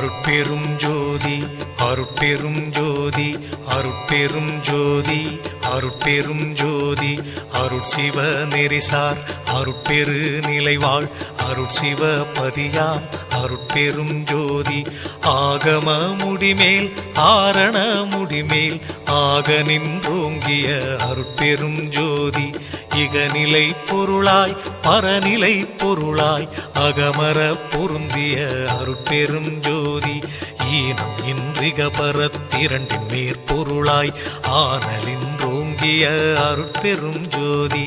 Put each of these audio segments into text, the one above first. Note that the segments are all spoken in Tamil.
அருட்பெரும் ஜோதி அருட்பெரும் ஜோதி அருட்பெரும் ஜோதி அருட்பெரும் ஜோதி அருட்சிவ நெறிசார் அருட்பெரு நிலைவாழ் அருட்சிவ பதியாம் அருட்பெரும் ஜோதி. ஆகம முடிமேல் ஆரண முடிமேல் ஆக நின்றோங்கிய அருட்பெரும் ஜோதி இகநிலை பொருளாய் பரநிலை பொருளாய் அகமர பொருந்திய அருட்பெரும் ஜோதி ஈனம் இன்றிக பரத்திரண்டின் மேற்பொருளாய் ஆனலின்றோங்கிய அருட்பெரும் ஜோதி.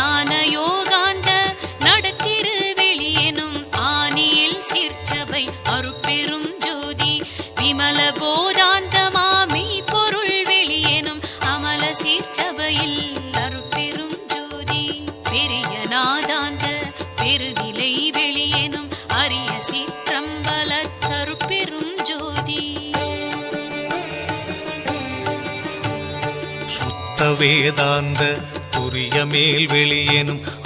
ஞான யோகாந்த நடத்திரு வெளியனும் ஆனியில் சிற்சபை அருட்பெரும் ஜோதி. விமல போதாந்தமாமை பொருள் வெளியனும் அமல சீர்ச்சபையில் அருட்பெரும் ஜோதி. பெரிய நாதாந்த பெருநிலை வெளியெனும் அரிய சீற்றம்பல தருப்பெரும் ஜோதி. சுத்த வேதாந்த துரிய மேல் வெளியேனும்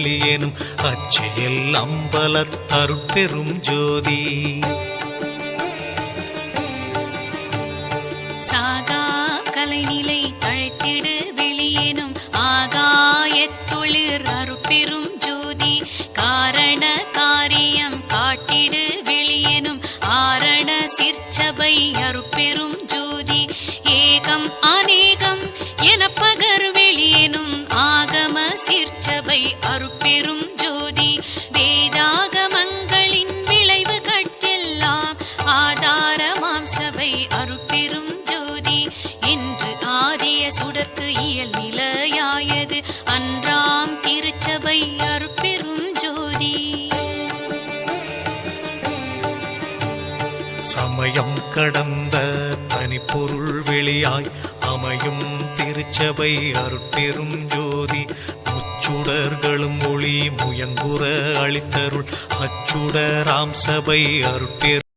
தனிப்பற வெளியெனும் அச்சியல் அம்பல தருட்பெரும் ஜோதி. சாகா கலைநிலை தழைத்திடு வெளியேனும் ஆகாயத்தொழிற் அருட்பெரும் ஜோதி. காரண காரியம் காட்டிடு வெளியேனும் ஆரண சிற்சபை அருட்பெரும் ஜோதி. ஏகம் அனே அருட்பெரும் ஜோதி. வேதாகமங்களின் விளைவு ஆதாரமாம் சபை அருட்பெரும் ஜோதி. என்று ஆதிய சுடர்க்கு இயல் நிலையாயது. அன்றாம் திருச்சபை அருட்பெரும் ஜோதி. சமயம் கடந்த தனிப்பொருள் வெளியாய் அமையும் திருச்சபை அருட்பெரும் ஜோதி. முச்சுடர்களும் ஒளி முயங்குற அளித்தருள் அச்சுடராம் சபை அருட்பெரும்